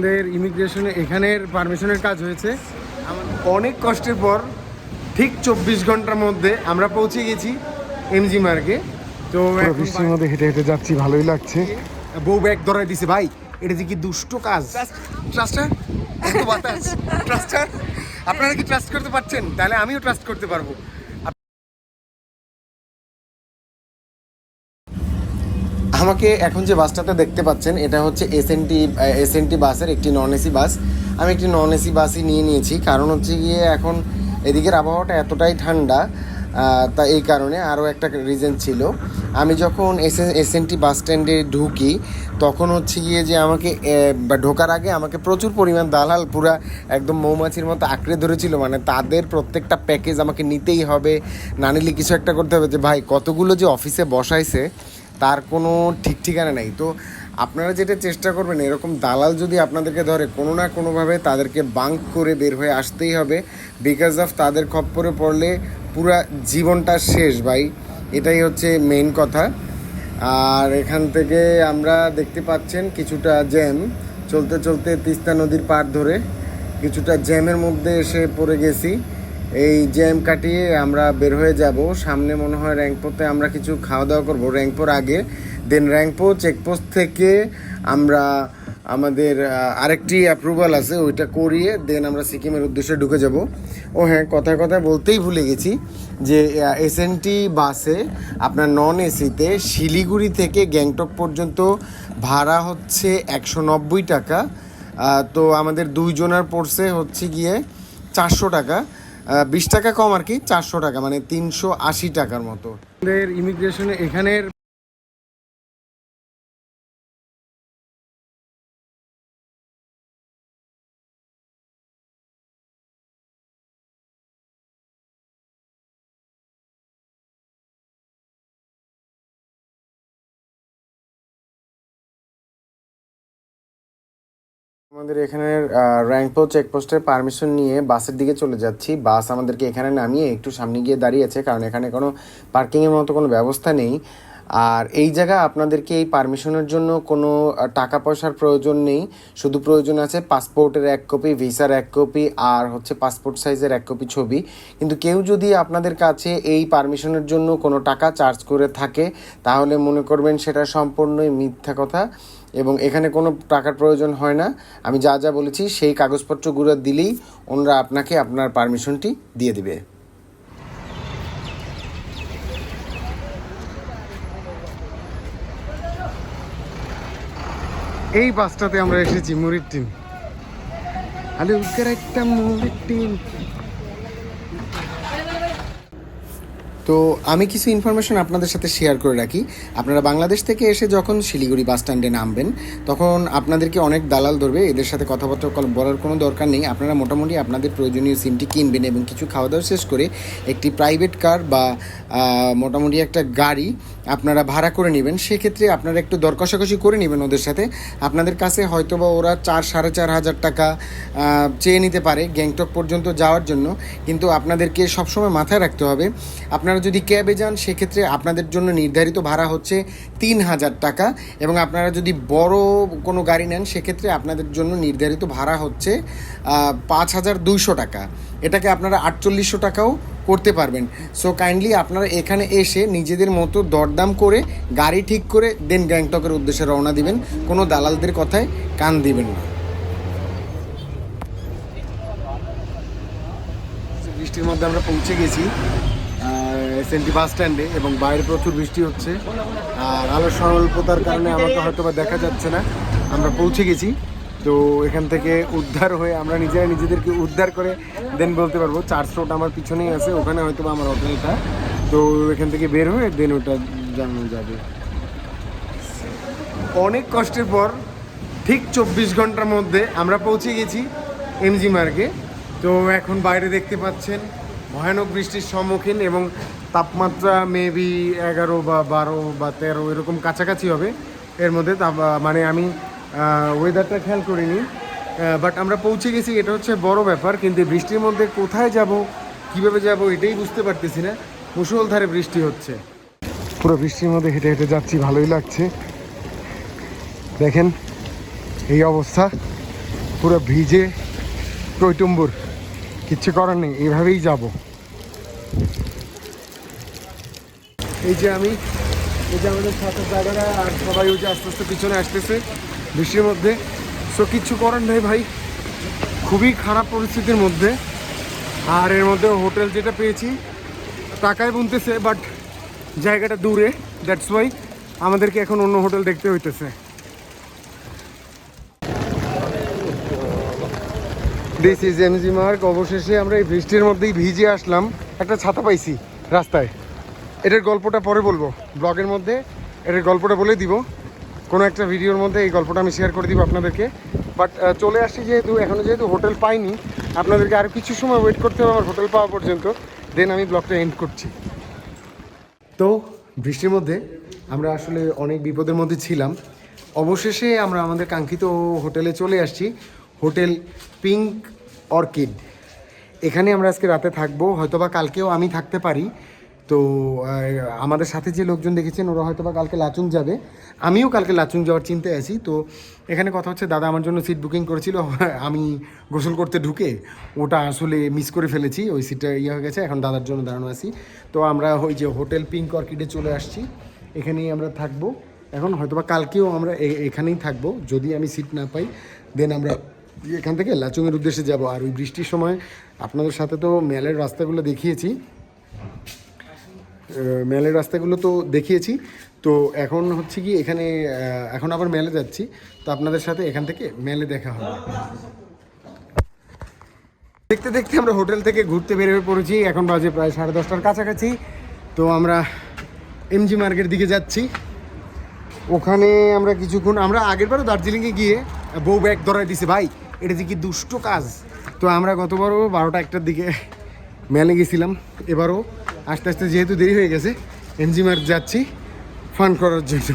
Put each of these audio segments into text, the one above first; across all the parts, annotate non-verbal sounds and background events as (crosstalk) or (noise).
আমাদের ইমিগ্রেশনে এখানের পারমিশনের কাজ হয়েছে। অনেক কষ্টের পর ঠিক চব্বিশ ঘণ্টার মধ্যে আমরা পৌঁছে গেছি এমজি মার্গে। তো বৃষ্টির মধ্যে হেঁটে হেঁটে যাচ্ছি ভালোই লাগছে। বউ ব্যাগ ধরাই দিছে ভাই এটা যে কি দুষ্ট কাজ? ট্রাস্টার বাতাস। ট্রাস্টার আপনারা কি ট্রাস্ট করতে পারছেন? তাহলে আমিও ট্রাস্ট করতে পারব। আমাকে এখন যে বাসটাতে দেখতে পাচ্ছেন, এটা হচ্ছে এসএনটি এসএনটি বাসের একটি নন এসি বাস। আমি একটি নন এসি বাসই নিয়ে নিয়েছি। কারণ হচ্ছে গিয়ে এখন এদিকের আবহাওয়াটা এতটাই ঠান্ডা তা এই কারণে আরও একটা রিজন ছিল। আমি যখন এস এসএনটি বাস স্ট্যান্ডে ঢুকি, তখন হচ্ছে গিয়ে যে আমাকে ঢোকার আগে আমাকে প্রচুর পরিমাণ দালাল পুরা একদম মৌমাছির মতো আঁকড়ে ধরেছিল। মানে তাদের প্রত্যেকটা প্যাকেজ আমাকে নিতেই হবে। না নিলে কিছু একটা করতে হবে যে, ভাই, কতগুলো যে অফিসে বসাইছে তার কোনো ঠিক ঠিকানা নেই। তো আপনারা যেটা চেষ্টা করবেন, এরকম দালাল যদি আপনাদেরকে ধরে, কোনো না কোনোভাবে তাদেরকে বাঙ্ক করে বের হয়ে আসতেই হবে। বিকজ অফ তাদের খপ্পরে পড়লে পুরা জীবনটা শেষ ভাই। এটাই হচ্ছে মেইন কথা। আর এখান থেকে আমরা দেখতে পাচ্ছেন কিছুটা জ্যাম। চলতে চলতে তিস্তা নদীর পার ধরে কিছুটা জ্যামের মধ্যে এসে পড়ে গেছি। এই জ্যাম কাটিয়ে আমরা বের হয়ে যাব। সামনে মনে হয় র্যাঙ্কপোতে আমরা কিছু খাওয়া দাওয়া করব র্যাঙ্কপোর আগে। দেন র্যাঙ্কপো চেকপোস্ট থেকে আমরা আমাদের আরেকটি অ্যাপ্রুভাল আছে, ওইটা করিয়ে দেন আমরা সিকিমের উদ্দেশ্যে ঢুকে যাব। ও হ্যাঁ কথায় কথায় বলতেই ভুলে গেছি যে এসএনটি বাসে আপনার নন এসিতে শিলিগুড়ি থেকে গ্যাংটক পর্যন্ত ভাড়া হচ্ছে একশো নব্বই টাকা। তো আমাদের দুইজনের পড়ছে হচ্ছে গিয়ে চারশো টাকা। বিশ টাকা কম আর কি, চারশো টাকা মানে তিনশো আশি টাকার মতো। আমাদের ইমিগ্রেশনে এখানের আমাদের এখানের র্যাঙ্কপো চেকপোস্টের পারমিশন নিয়ে বাসের দিকে চলে যাচ্ছি। বাস আমাদেরকে এখানে নামিয়ে একটু সামনে গিয়ে দাঁড়িয়েছে কারণ এখানে কোনো পার্কিংয়ের মতো কোনো ব্যবস্থা নেই। আর এই জায়গা আপনাদেরকে এই পারমিশনের জন্য কোনো টাকা পয়সার প্রয়োজন নেই। শুধু প্রয়োজন আছে পাসপোর্টের এক কপি ভিসার এক কপি আর হচ্ছে পাসপোর্ট সাইজের এক কপি ছবি। কিন্তু কেউ যদি আপনাদের কাছে এই পারমিশনের জন্য কোনো টাকা চার্জ করে থাকে, তাহলে মনে করবেন সেটা সম্পূর্ণই মিথ্যা কথা। এবং এখানে কোনো টাকার প্রয়োজন হয় না। আমি যা যা বলেছি সেই কাগজপত্রগুলো দিলেই ওনারা আপনাকে আপনার পারমিশনটি দিয়ে দিবে। এই বাসটাতে আমরা এসেছি মুড়ির টিম। উৎকার একটা মুড়ির টিম। তো আমি কিছু ইনফরমেশন আপনাদের সাথে শেয়ার করে রাখি। আপনারা বাংলাদেশ থেকে এসে যখন শিলিগুড়ি বাস স্ট্যান্ডে নামবেন, তখন আপনাদেরকে অনেক দালাল ধরবে, এদের সাথে কথাবার্তা বলার কোনো দরকার নেই। আপনারা মোটামুটি আপনাদের প্রয়োজনীয় সিমটি কিনবেন এবং কিছু খাওয়া দাওয়া শেষ করে একটি প্রাইভেট কার বা মোটামুটি একটা গাড়ি আপনারা ভাড়া করে নেবেন, সেক্ষেত্রে আপনারা একটু দর কষাকষি করে নেবেন ওদের সাথে। আপনাদের কাছে হয়তো বা ওরা চার, সাড়ে চার হাজার টাকা চেয়ে নিতে পারে গ্যাংটক পর্যন্ত যাওয়ার জন্য। কিন্তু আপনাদেরকে সবসময় মাথায় রাখতে হবে, আপনারা যদি ক্যাবে যান, সেক্ষেত্রে আপনাদের জন্য নির্ধারিত ভাড়া হচ্ছে তিন হাজার টাকা। এবং আপনারা যদি বড় কোনো গাড়ি নেন, সেক্ষেত্রে আপনাদের জন্য নির্ধারিত ভাড়া হচ্ছে পাঁচ হাজার দুইশো টাকা। এটাকে আপনারা আটচল্লিশশো টাকাও করতে পারবেন। সো কাইন্ডলি আপনারা এখানে এসে নিজেদের মতো দরদাম করে গাড়ি ঠিক করে দেন গ্যাংটকের উদ্দেশ্যে রওনা দিবেন। কোনো দালালদের কথায় কান দিবেন না। বৃষ্টির মধ্যে আমরা পৌঁছে গেছি এসএনটি বাস স্ট্যান্ডে এবং বাইরে প্রচুর বৃষ্টি হচ্ছে। আর আলো স্বল্পতার কারণে আমাকে হয়তো বা দেখা যাচ্ছে না। আমরা পৌঁছে গেছি। তো এখান থেকে উদ্ধার হয়ে আমরা নিজেরা নিজেদেরকে উদ্ধার করে দেন বলতে পারব চার্চ রোড আমার পিছনেই আছে, ওখানে হয়তো আমার হোটেলটা তো এখান থেকে বের হয়ে দেন ওটা জানানো যাবে। অনেক কষ্টের পর ঠিক চব্বিশ ঘণ্টার মধ্যে আমরা পৌঁছে গেছি এমজি মার্গে তো এখন বাইরে দেখতে পাচ্ছেন ভয়ানক বৃষ্টির সম্মুখীন এবং তাপমাত্রা মেবি এগারো বা বারো বা তেরো এরকম কাছাকাছি হবে। এর মধ্যে মানে আমি ওয়েদারটা খেয়াল করিনি। বাট আমরা পৌঁছে গেছি, এটা হচ্ছে বড় ব্যাপার, কিন্তু বৃষ্টির মধ্যে কোথায় যাব, কীভাবে যাব, এটাই বুঝতে পারতেছি না। মুসলধারে বৃষ্টি হচ্ছে। পুরো বৃষ্টির মধ্যে হেঁটে হেঁটে যাচ্ছি, ভালোই লাগছে। দেখেন এই অবস্থা, পুরো ভিজে টইটুম্বুর। কিচ্ছু করার নেই, এইভাবেই যাব। এই যে আমি, এই যে আমাদের ছাত্র দাদারা আর সবাই ওই যে আস্তে আস্তে পিছনে আসতেছে বৃষ্টির মধ্যে। সো কিচ্ছু করার নেই ভাই। খুবই খারাপ পরিস্থিতির মধ্যে। আর এর মধ্যে হোটেল যেটা পেয়েছি, টাকায় বুনতেছে বাট জায়গাটা দূরে। দ্যাটস ওয়াই আমাদেরকে এখন অন্য হোটেল দেখতে হইতেছে। দিস ইজ এমজি মার্ক অবশেষে আমরা এই বৃষ্টির মধ্যেই ভিজে আসলাম। একটা ছাতা পাইছি রাস্তায়। এটার গল্পটা পরে বলব। ব্লগের মধ্যে এটার গল্পটা বলে দিব। কোনো একটা ভিডিওর মধ্যে এই গল্পটা আমি শেয়ার করে দিব আপনাদেরকে। বাট চলে আসছি যেহেতু এখনও যেহেতু হোটেল পাইনি, আপনাদেরকে আরও কিছু সময় ওয়েট করতে হবে আমার হোটেল পাওয়া পর্যন্ত। দেন আমি ব্লগটা এন্ড করছি। তো, বৃষ্টির মধ্যে আমরা আসলে অনেক বিপদের মধ্যে ছিলাম। অবশেষে আমরা আমাদের কাঙ্ক্ষিত হোটেলে চলে আসছি, হোটেল পিঙ্ক অর্কিড। এখানে আমরা আজকে রাতে থাকব, হয়তোবা কালকেও আমি থাকতে পারি। তো আমাদের সাথে যে লোকজন দেখেছেন, ওরা হয়তোবা কালকে লাচুং যাবে। আমিও কালকে লাচুং যাওয়ার চিন্তায় আছি। তো, এখানে কথা হচ্ছে, দাদা আমার জন্য সিট বুকিং করেছিল, (laughs) আমি গোসল করতে ঢুকে ওটা আসলে মিস করে ফেলেছি, ওই সিটটা ইয়ে হয়ে গেছে, এখন দাদার জন্য দাঁড়ানো আছি। তো আমরা ওই যে হোটেল পিঙ্ক অর্কিডে চলে আসছি, এখানেই আমরা থাকব। এখন হয়তোবা কালকেও আমরা এখানেই থাকব, যদি আমি সিট না পাই দেন আমরা এখান থেকে লাচুংয়ের উদ্দেশ্যে যাব। আর ওই বৃষ্টির সময় আপনাদের সাথে তো মেলের রাস্তাগুলো দেখিয়েছি মেলের রাস্তাগুলো তো দেখিয়েছি। তো এখন হচ্ছে কি এখানে এখন আবার মেলে যাচ্ছি। তো আপনাদের সাথে এখান থেকে মেলে দেখা হবে। দেখতে দেখতে আমরা হোটেল থেকে ঘুরতে বেরিয়ে পড়েছি। এখন বাজে প্রায় সাড়ে দশটার কাছাকাছি। তো আমরা এমজি মার্গের দিকে যাচ্ছি। ওখানে আমরা কিছুক্ষণ, আমরা আগেরবারও দার্জিলিংয়ে গিয়ে বউ ব্যাগ ধরাই দিছে, ভাই, এটা যে কি দুষ্ট কাজ? তো আমরা গতবারও বারোটা একটার দিকে মেলে গেছিলাম। এবারও আস্তে আস্তে যেহেতু দেরি হয়ে গেছে এমজি মার্গ যাচ্ছি ফান করার জন্য।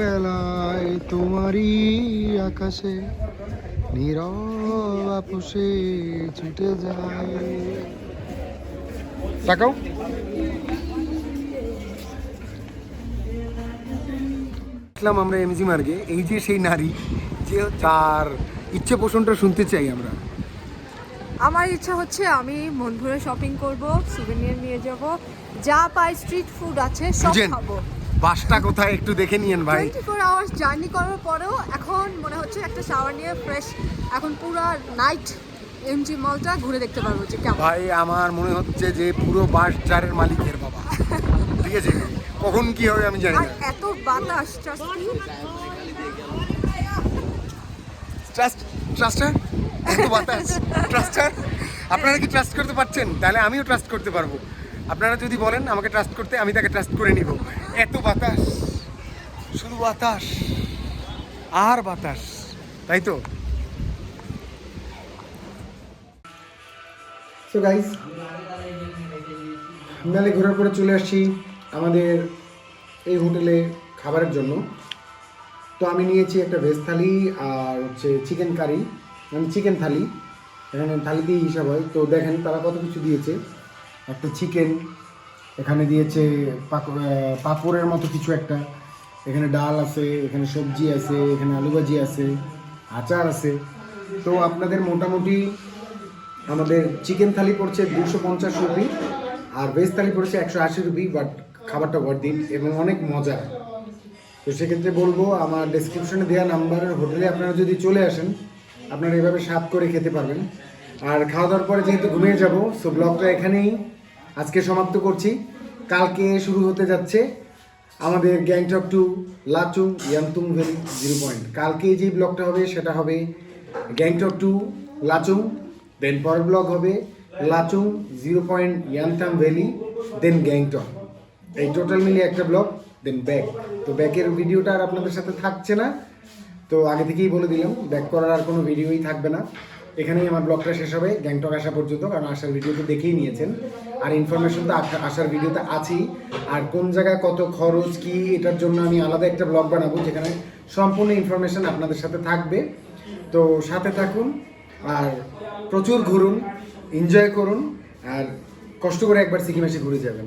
বেলায় তোমারই আকাশে নীরব আপুষে ছুটে যায়। তাকাও। দেখলাম আমরা এমজি মার্গে এই যে সেই নারী যে তার ইচ্ছে পোষণটা শুনতে চাই আমরা। আমার ইচ্ছা হচ্ছে আমি মন ভরে শপিং করব সুভেনিয়ার নিয়ে যাব যা পাই স্ট্রিট ফুড আছে সব খাব। বাসটা কোথায় একটু দেখে নিয়েন ভাই। টোয়েন্টি ফোর আওয়ার্স জার্নি করার পরেও এখন মনে হচ্ছে একটা শাওয়ার নিয়ে ফ্রেশ এখন পুরো নাইট এমজি মলটা ঘুরে দেখতে পারব যে কেমন। ভাই আমার মনে হচ্ছে যে পুরো বাস জারের মালিকের বাবা। ঠিক আছে? কখন কি হবে আমি জানি না। এত বাতাস। ট্রাস্ট ট্রাস্টার বাতাস ট্রাস্টার আপনারা কি ট্রাস্ট করতে পারছেন? তাহলে আমিও ট্রাস্ট করতে পারব। আপনারা যদি বলেন আমাকে ট্রাস্ট করতে, আমি তাকে ট্রাস্ট করে নিব। এত বাতাস, শুধু বাতাস, আর বাতাস, তাই তো? ঘোরার পরে চলে আসছি আমাদের এই হোটেলে খাবারের জন্য। তো আমি নিয়েছি একটা ভেজ থালি আর হচ্ছে চিকেন কারি মানে চিকেন থালি। এখানে থালি দিয়ে হিসাব হয়। তো দেখেন তারা কত কিছু দিয়েছে। একটা চিকেন এখানে দিয়েছে পাঁপড়ের মতো কিছু একটা। এখানে ডাল আছে, এখানে সবজি আছে, এখানে আলু ভাজি আছে, আচার আছে। তো আপনাদের মোটামুটি আমাদের চিকেন থালি পড়ছে দুশো পঞ্চাশ রুপি আর ভেজ থালি পড়ছে একশো আশি রুপি বাট খাবারটা দিন এবং অনেক মজা তো সেক্ষেত্রে বলব, আমার ডেসক্রিপশনে দেওয়া নাম্বারের হোটেলে আপনারা যদি চলে আসেন, আপনারা এভাবে সাত করে খেতে পারবেন। আর খাওয়া দাওয়ার পরে যেহেতু ঘুমিয়ে যাব সো ব্লগটা এখানেই আজকে সমাপ্ত করছি। কালকে শুরু হতে যাচ্ছে আমাদের Gangtok to Lachung Yumthang valley zero point কালকে যে ব্লগটা হবে, সেটা হবে গ্যাংটক টু লাচুং দেন পরের ব্লগ হবে Lachung zero point Yumthang valley then Gangtok এই টোটাল মিলিয়ে একটা ব্লগ দেন ব্যাক তো ব্যাকের ভিডিওটা আর আপনাদের সাথে থাকছে না। তো আগে থেকেই বলে দিলাম ব্যাক করার আর কোনো ভিডিওই থাকবে না। এখানেই আমার ব্লগটা শেষ হবে, গ্যাংটক আসা পর্যন্ত, কারণ আসার ভিডিও তো দেখেই নিয়েছেন। আর ইনফরমেশন তো আস- আসার ভিডিওতে আছেই। আর কোন জায়গায় কত খরচ, কি, এটার জন্য আমি আলাদা একটা ব্লগ বানাবো, যেখানে সম্পূর্ণ ইনফরমেশন আপনাদের সাথে থাকবে। তো সাথে থাকুন, আর প্রচুর ঘুরুন এনজয় করুন, আর কষ্ট করে একবার সিকিম এসে ঘুরে যাবেন।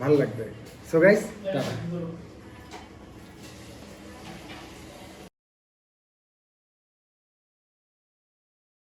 ভালো লাগবে। So guys tata